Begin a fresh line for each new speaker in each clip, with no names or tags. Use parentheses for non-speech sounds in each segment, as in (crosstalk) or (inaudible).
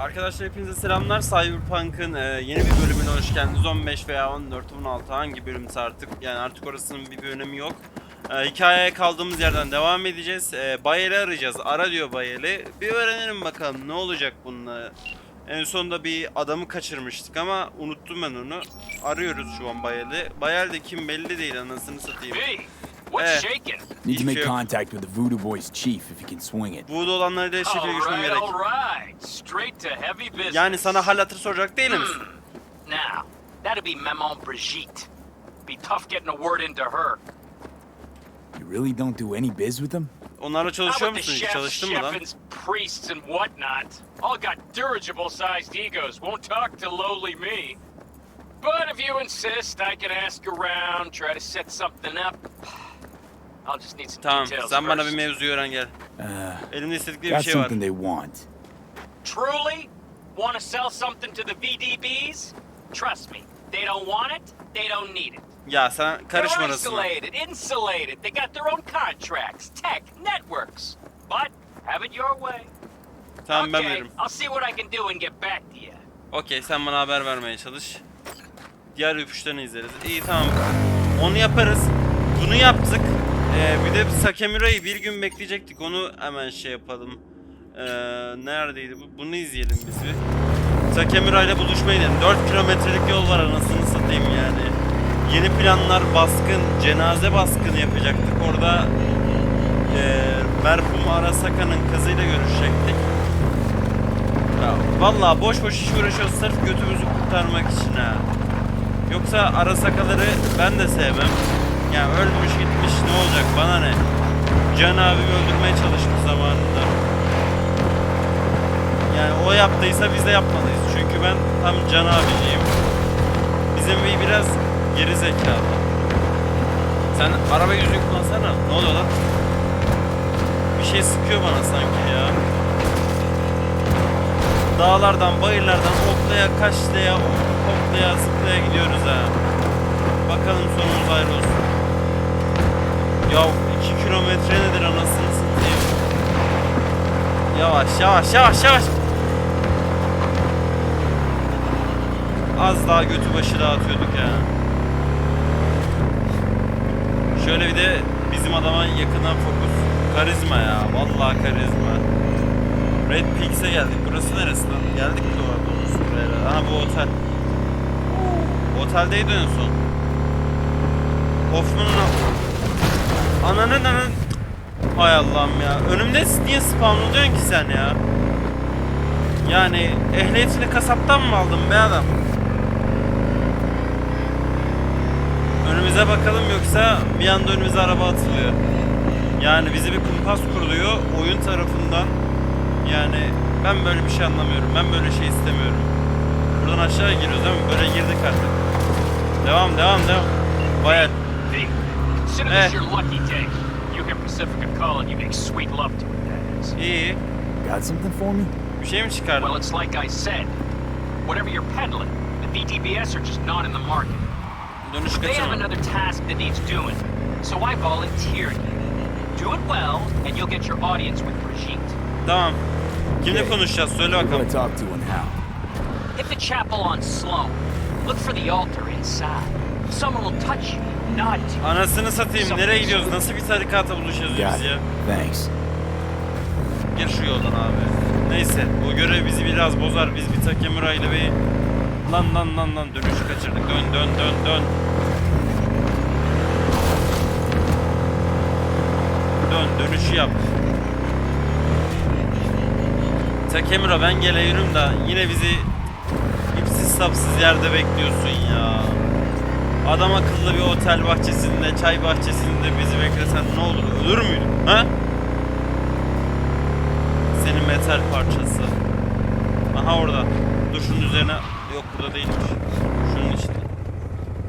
Arkadaşlar hepinize selamlar. Cyberpunk'ın e, yeni bir bölümüne hoş geldiniz. 15 veya 14, 16 hangi bölümse artık yani artık orasının bir önemi yok. E, hikayeye kaldığımız yerden devam edeceğiz. E, Bayel'i arayacağız. Ara diyor Bayel'i. Bir öğrenelim bakalım ne olacak bununla. En sonunda bir adamı kaçırmıştık ama unuttum ben onu. Arıyoruz şu an Bayel'i. Bayel de kim belli değil anasını satayım.
Hey, what's
Eh.
shaking?
Need to make
Sure.
contact with the Voodoo Boys chief if he can swing it.
Voodoo olanları da
All
eşliğe görüşmem
right,
gerek.
all right. Straight to heavy business.
Yani sana hal hatır soracak değil misin?
Now, that'd be Maman Brigitte. Be tough getting a word into her.
You really don't do any biz with them?
Onlarla
Not
çalışıyor
with the
musun? hiç?
chefs,
Çalıştın mı lan?
chefins, priests, and whatnot. All got dirigible-sized egos. Won't talk to lowly me. But if you insist, I can ask around, try to set something up. I'll just need some
Tamam
details
sen bana bir
first.
mevzuyu öğren gel.
Uh,
Elimde istedikleri bir
got
şey var.
something they want.
Truly? Want to sell something to the VDBs? Trust me, they don't want it, they don't need it.
Ya sen karışma
They're
arasına.
isolated, insulated. They got their own contracts, tech, networks. But have it your way.
Tamam ben
okay,
veririm.
I'll see what I can do and get back to you.
Okey sen bana haber vermeye çalış. Diğer ipuçlarını izleriz. İyi tamam. Onu yaparız. Bunu yaptık. Ee, bir de Sakemura'yı bir gün bekleyecektik. Onu hemen şey yapalım. Ee, neredeydi bu? Bunu izleyelim biz bir. Sakemura ile buluşmayı dedim. 4 kilometrelik yol var anasını satayım yani. Yeni planlar baskın, cenaze baskını yapacaktık. Orada ee, merhum Arasaka'nın kızıyla görüşecektik. Ya vallahi boş boş iş uğraşıyoruz sırf götümüzü kurtarmak için ha. Yoksa Arasakaları ben de sevmem. Yani ölmüş gitmiş ne olacak bana ne? Can abimi öldürmeye çalışmış zamanında. Yani o yaptıysa biz de yapmalıyız. Çünkü ben tam Can abiciyim. Bizim bir biraz geri zekalı. Sen araba yüzünü kullansana. Ne oluyor lan? Bir şey sıkıyor bana sanki ya. Dağlardan, bayırlardan oklaya, kaçlaya, hoplaya, zıplaya gidiyoruz ha. Bakalım sonumuz ayrı olsun. Ya 2 kilometre nedir anasını satayım. Yavaş, yavaş, yavaş, yavaş. Az daha götü başı dağıtıyorduk ya. Şöyle bir de bizim adama yakından fokus. Karizma ya, vallahi karizma. Red Peaks'e geldik. Burası neresi lan? Geldik mi doğru. Aha bu otel. Oteldeydi en son. Hoffman'ın Ananın anın. Hay Allah'ım ya. Önümde niye spawn oluyorsun ki sen ya? Yani ehliyetini kasaptan mı aldın be adam? Önümüze bakalım yoksa bir anda önümüze araba atılıyor. Yani bizi bir kumpas kuruluyor oyun tarafından. Yani ben böyle bir şey anlamıyorum. Ben böyle şey istemiyorum. Buradan aşağı giriyoruz mi? Böyle girdik artık. Devam devam devam. Bayağı
Hey, consider
Eh.
this your lucky day. You hear Pacifica calling, you make sweet love to it, that is.
iyi.
Got something for me?
Bir şey mi çıkardın?
Well, it's like I said. Whatever you're peddling, the VDBS are just not in the market.
Dönüş
They have
kaçırma.
another task that needs doing, so I volunteered you. Do it well, and you'll get your audience with Brigitte.
Tamam. Kimle
Okay.
konuşacağız? Söyle
Who do I
bakalım.
talk to and how?
Hit the chapel on Sloan. Look for the altar inside. Someone will touch you, nod to you.
Anasını satayım. Nereye gidiyoruz? Nasıl bir tarikata buluşacağız biz ya?
Thanks.
Gir şu yoldan abi. Neyse. Bu görev bizi biraz bozar. Biz bir Takemura ile bir... Lan lan lan lan dönüşü kaçırdık. Dön dön dön dön. Dön dönüşü yap. Takemura ben geliyorum da yine bizi ipsiz sapsız yerde bekliyorsun ya. Adam akıllı bir otel bahçesinde, çay bahçesinde bizi beklesen ne olur? Ölür müydün? Ha? Senin metal parçası. Aha orada. Dur şunun üzerine. Yok burada değilmiş. Şunun işte.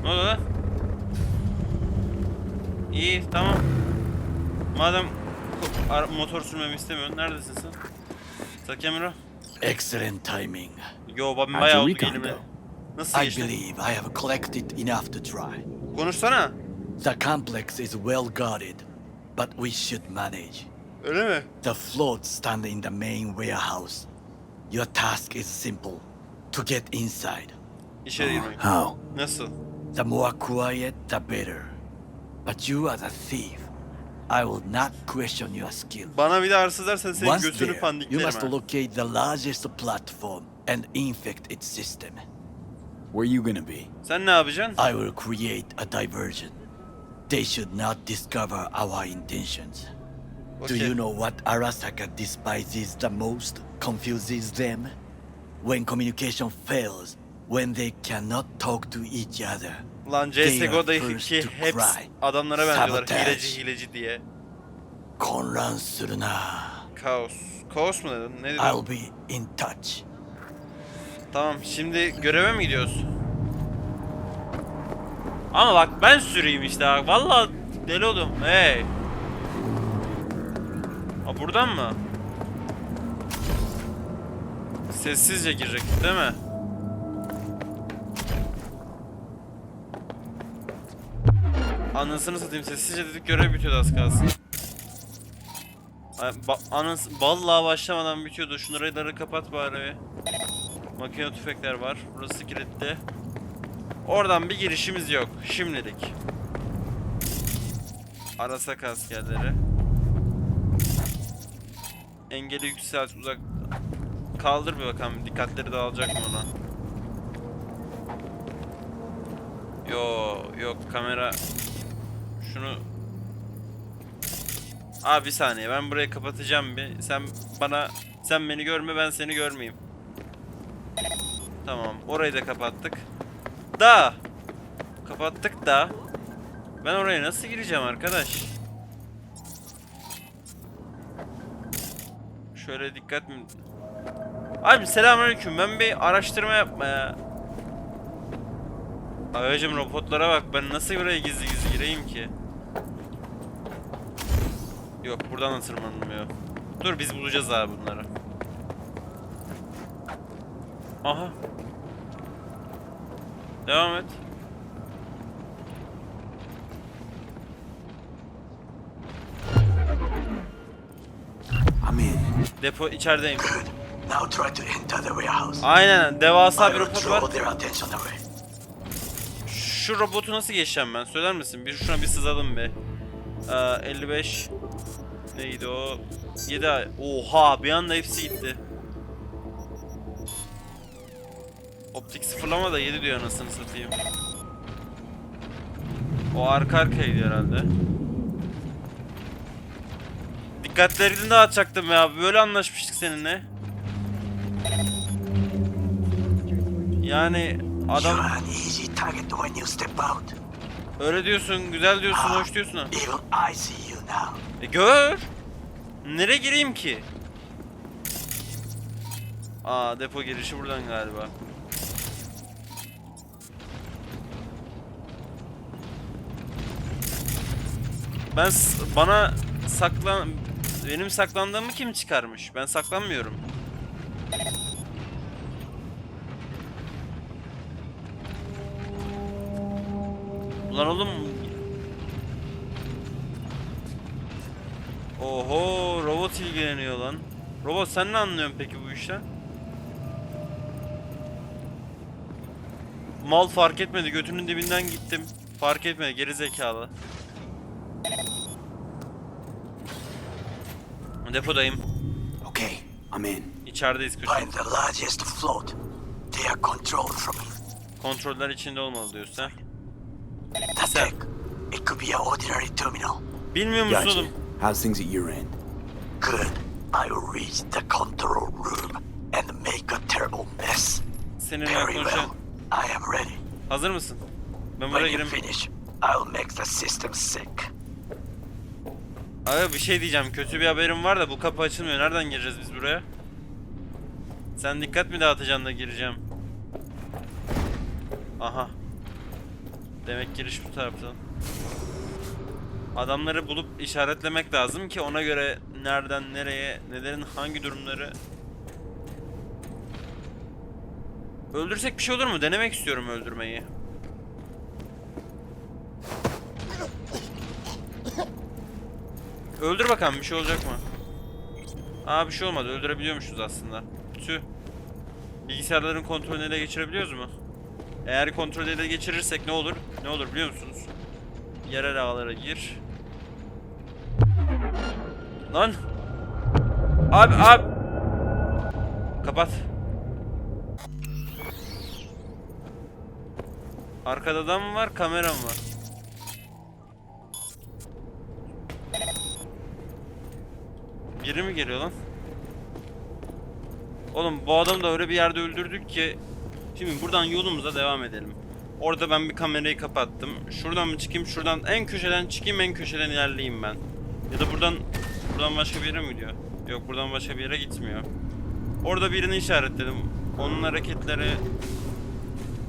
Ne oldu lan? İyi tamam. Madem motor sürmemi istemiyorsun. Neredesin sen? Takemura.
Excellent timing.
Yo ben bayağı oldu gelime. Nasıl
I
geçti?
believe I have collected enough to try.
Konuşsana.
The complex is well guarded, but we should manage.
Öyle mi?
The floats stand in the main warehouse. Your task is simple. To get inside.
İçeri girmek.
How?
Nasıl?
The more quiet, the better. But you are the thief. I will not question your skill.
Bana bir de arsız dersen senin
Once
götünü
there, you
pandiklerim
must
ha.
locate the largest platform and infect its system.
Where you gonna be?
Sen ne yapacaksın?
I will create a diversion. They should not discover our intentions. Okay.
Do
you know what Arasaka despises the most? Confuses them? When communication fails, when they cannot talk to each other.
Lan CSGO'daki hepsi adamlara benziyorlar. Hileci hileci diye.
Konran Sürna.
Kaos. Kaos mu dedin? Ne dedin?
I'll be in touch.
Tamam şimdi göreve mi gidiyoruz? Ama bak ben süreyim işte bak. Vallahi deli oldum. Hey. Ha buradan mı? Sessizce girecek değil mi? Anasını satayım sessizce dedik görev bitiyordu az kalsın. Ba anas vallahi başlamadan bitiyordu. Şunları kapat bari. Makine tüfekler var. Burası kilitli. Oradan bir girişimiz yok. Şimdilik. Arasak askerleri. Engeli yükselt uzak. Kaldır bir bakalım. Dikkatleri dağılacak mı ona? Yo yok kamera. Şunu Abi bir saniye ben burayı kapatacağım bir. Sen bana sen beni görme ben seni görmeyeyim. Tamam orayı da kapattık. Da kapattık da ben oraya nasıl gireceğim arkadaş? Şöyle dikkat mi? Abi selamünaleyküm. Ben bir araştırma yapma ya. Abicim robotlara bak. Ben nasıl buraya gizli gizli gireyim ki? Yok buradan da tırmanılmıyor. Dur biz bulacağız abi bunları. Aha. Devam et. Depo içerideyim.
Now try to enter the warehouse.
Aynen devasa bir robot var. Şu robotu nasıl geçeceğim ben? Söyler misin? Bir şuna bir sızalım be. Ee, 55 neydi o? 7 ay. Oha bir anda hepsi gitti. Optik sıfırlama da 7 diyor anasını satayım. O arka arkaydı herhalde. Dikkatlerini dağıtacaktım ya. Böyle anlaşmıştık seninle. Yani adam öyle diyorsun, güzel diyorsun, hoş diyorsun. E gör. Nereye gireyim ki? Aa depo girişi buradan galiba. Ben bana saklan benim saklandığımı kim çıkarmış? Ben saklanmıyorum. Ulan oğlum Oho robot ilgileniyor lan. Robot sen ne anlıyorsun peki bu işten? Mal fark etmedi götünün dibinden gittim. Fark etmedi geri zekalı. Depodayım.
Okay, I'm in.
İçerideyiz kötü.
Find the largest float. They are controlled from.
Kontroller içinde olmalı Sir.
tech. It could be an ordinary terminal.
Bilmiyor musun oğlum?
How's things at your end?
Good. I will reach the control room and make a terrible mess.
Seninle
Very
konuşan.
well. I am ready.
Hazır mısın? Ben
When
buraya
you
gireyim.
finish, I'll make the system sick.
Aga bir şey diyeceğim. Kötü bir haberim var da bu kapı açılmıyor. Nereden gireceğiz biz buraya? Sen dikkat mi dağıtacaksın da gireceğim? Aha. Demek giriş bu taraftan. Adamları bulup işaretlemek lazım ki ona göre nereden nereye, nelerin hangi durumları Öldürsek bir şey olur mu? Denemek istiyorum öldürmeyi. Öldür bakalım bir şey olacak mı? Aa bir şey olmadı. Öldürebiliyormuşuz aslında. Tüh. Bilgisayarların kontrolünü ele geçirebiliyoruz mu? Eğer kontrolü ele geçirirsek ne olur? Ne olur biliyor musunuz? Yerel ağlara gir. Lan! Abi abi! Kapat. Arkada adam var, kameram var. Biri mi geliyor lan? Oğlum bu adamı da öyle bir yerde öldürdük ki Şimdi buradan yolumuza devam edelim. Orada ben bir kamerayı kapattım. Şuradan mı çıkayım? Şuradan en köşeden çıkayım, en köşeden ilerleyeyim ben. Ya da buradan buradan başka bir yere mi gidiyor? Yok buradan başka bir yere gitmiyor. Orada birini işaretledim. Onun hareketleri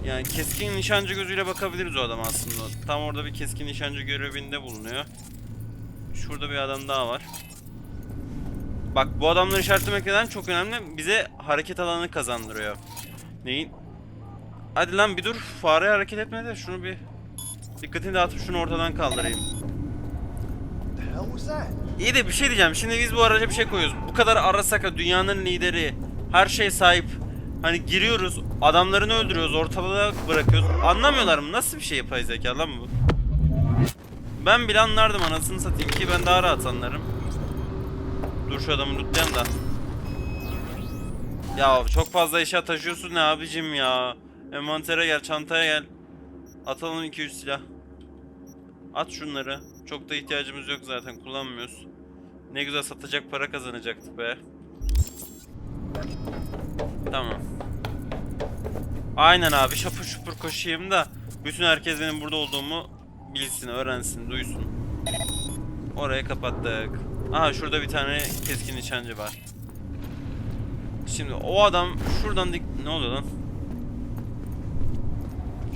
yani keskin nişancı gözüyle bakabiliriz o adam aslında. Tam orada bir keskin nişancı görevinde bulunuyor. Şurada bir adam daha var. Bak bu adamları işaretlemek neden çok önemli? Bize hareket alanı kazandırıyor. Neyin? Hadi lan bir dur. Fare hareket etme de şunu bir dikkatini dağıtıp şunu ortadan kaldırayım. İyi de bir şey diyeceğim. Şimdi biz bu araca bir şey koyuyoruz. Bu kadar Arasaka dünyanın lideri. Her şey sahip. Hani giriyoruz, adamlarını öldürüyoruz, ortalığa bırakıyoruz. Anlamıyorlar mı? Nasıl bir şey yapay zeka lan bu? Ben bile anlardım anasını satayım ki ben daha rahat anlarım. Dur şu adamı tutlayalım da. Ya çok fazla eşya taşıyorsun ne abicim ya. Envantere gel, çantaya gel. Atalım 2-3 silah. At şunları. Çok da ihtiyacımız yok zaten kullanmıyoruz. Ne güzel satacak para kazanacaktık be. Tamam. Aynen abi şapur şupur koşayım da bütün herkes benim burada olduğumu bilsin, öğrensin, duysun. Orayı kapattık. Aha şurada bir tane keskin nişancı var. Şimdi o adam şuradan dik... Ne oluyor lan?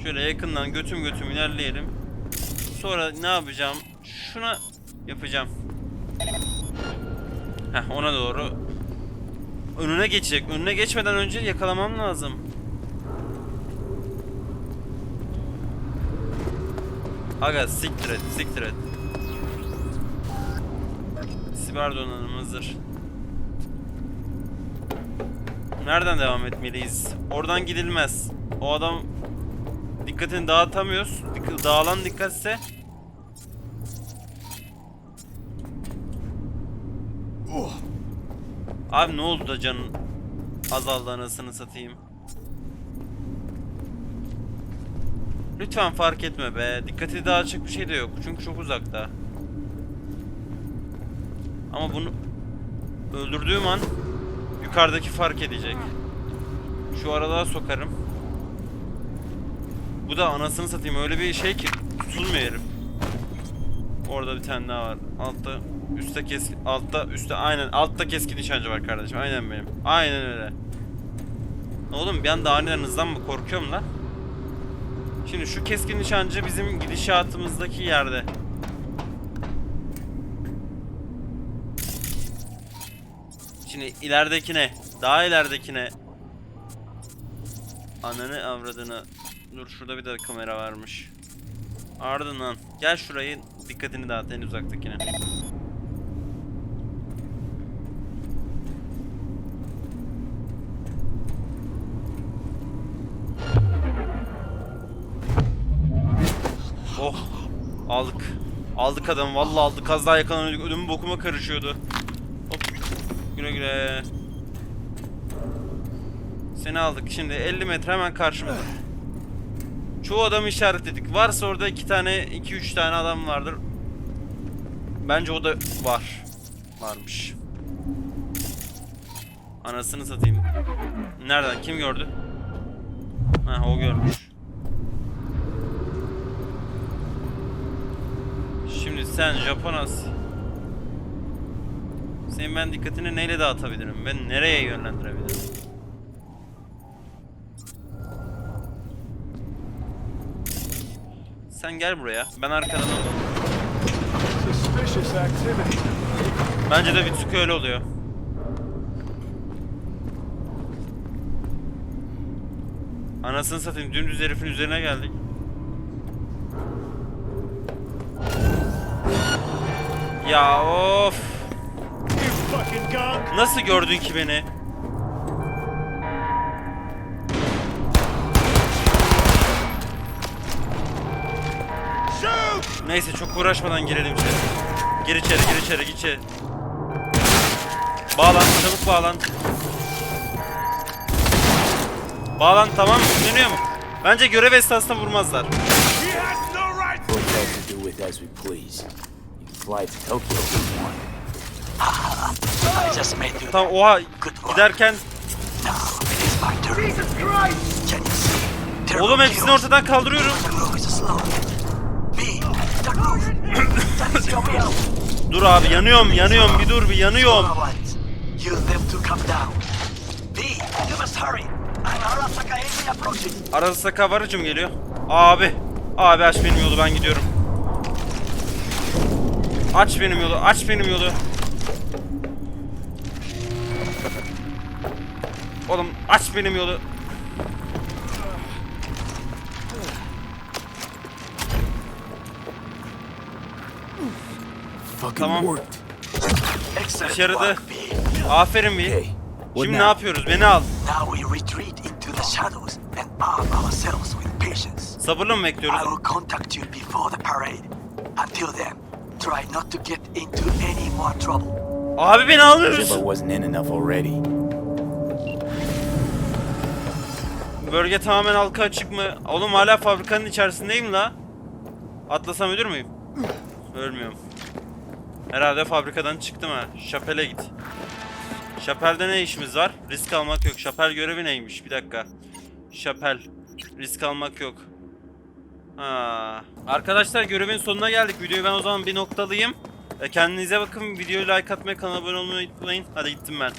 Şöyle yakından götüm götüm ilerleyelim. Sonra ne yapacağım? Şuna yapacağım. Heh ona doğru. Önüne geçecek. Önüne geçmeden önce yakalamam lazım. Aga siktir et, siktir et. Siber donanım hazır. Nereden devam etmeliyiz? Oradan gidilmez. O adam dikkatini dağıtamıyoruz. Dağılan dikkatse Abi ne oldu da canın azaldı anasını satayım. Lütfen fark etme be. Dikkati dağıtacak bir şey de yok. Çünkü çok uzakta. Ama bunu öldürdüğüm an yukarıdaki fark edecek. Şu aralığa sokarım. Bu da anasını satayım öyle bir şey ki tutulmuyor herif. Orada bir tane daha var. Altta üstte kes altta üstte aynen altta keskin nişancı var kardeşim. Aynen benim. Aynen öyle. Oğlum bir anda aniden hızdan mı korkuyorum lan? Şimdi şu keskin nişancı bizim gidişatımızdaki yerde. Şimdi ileridekine, daha ileridekine Ananı avradını. Dur şurada bir de kamera varmış. Ardından gel şurayı dikkatini dağıt en uzaktakine. Oh aldık. Aldık adamı vallahi aldık. Az daha yakalanıyorduk. Ödümü bokuma karışıyordu. Güle güle. Seni aldık. Şimdi 50 metre hemen karşımızda. Çoğu adamı işaretledik. Varsa orada iki tane, iki üç tane adam vardır. Bence o da var. Varmış. Anasını satayım. Nereden? Kim gördü? Ha o görmüş. Şimdi sen Japon as. Senin ben dikkatini neyle dağıtabilirim? Ben nereye yönlendirebilirim? Sen gel buraya. Ben arkadan alayım. Bence de bir tık öyle oluyor. Anasını satayım dümdüz herifin üzerine geldik. Ya of. Nasıl gördün ki beni? Neyse çok uğraşmadan girelim içeri. Gir içeri, gir içeri, gir içeri. Bağlan, çabuk bağlan. Bağlan tamam mı? Dönüyor mu? Bence görev esnasında vurmazlar.
He
I just made you.
Tamam oha giderken
Now it is my turn. Can you see? There
oğlum hepsini
kills.
ortadan kaldırıyorum.
The move is slow. B, the move. that is your will. (laughs)
Dur abi yanıyorum yanıyorum bir dur bir yanıyorum.
To come down. You must hurry. An Arasaka enemy approaching.
Arası kavarıcım geliyor. Abi. Abi aç benim yolu ben gidiyorum. Aç benim yolu aç benim yolu. Oğlum aç benim yolu. Tamam. yaradı.
B.
Aferin bir. Şimdi ne
now?
yapıyoruz? Beni al.
Now we retreat into the shadows and arm ourselves with patience.
Sabırla mı bekliyoruz?
I will contact you before the parade. Until then, try not to get into any more trouble.
Abi beni alıyoruz.
Jibba wasn't in enough already.
Bölge tamamen halka açık mı? Oğlum hala fabrikanın içerisindeyim la. Atlasam ölür müyüm? Ölmüyorum. Herhalde fabrikadan çıktım ha. Şapel'e git. Şapel'de ne işimiz var? Risk almak yok. Şapel görevi neymiş? Bir dakika. Şapel. Risk almak yok. Ha. Arkadaşlar görevin sonuna geldik. Videoyu ben o zaman bir noktalayayım. E, Kendinize bakın. Videoyu like atmayı, kanala abone olmayı unutmayın. Hadi gittim ben.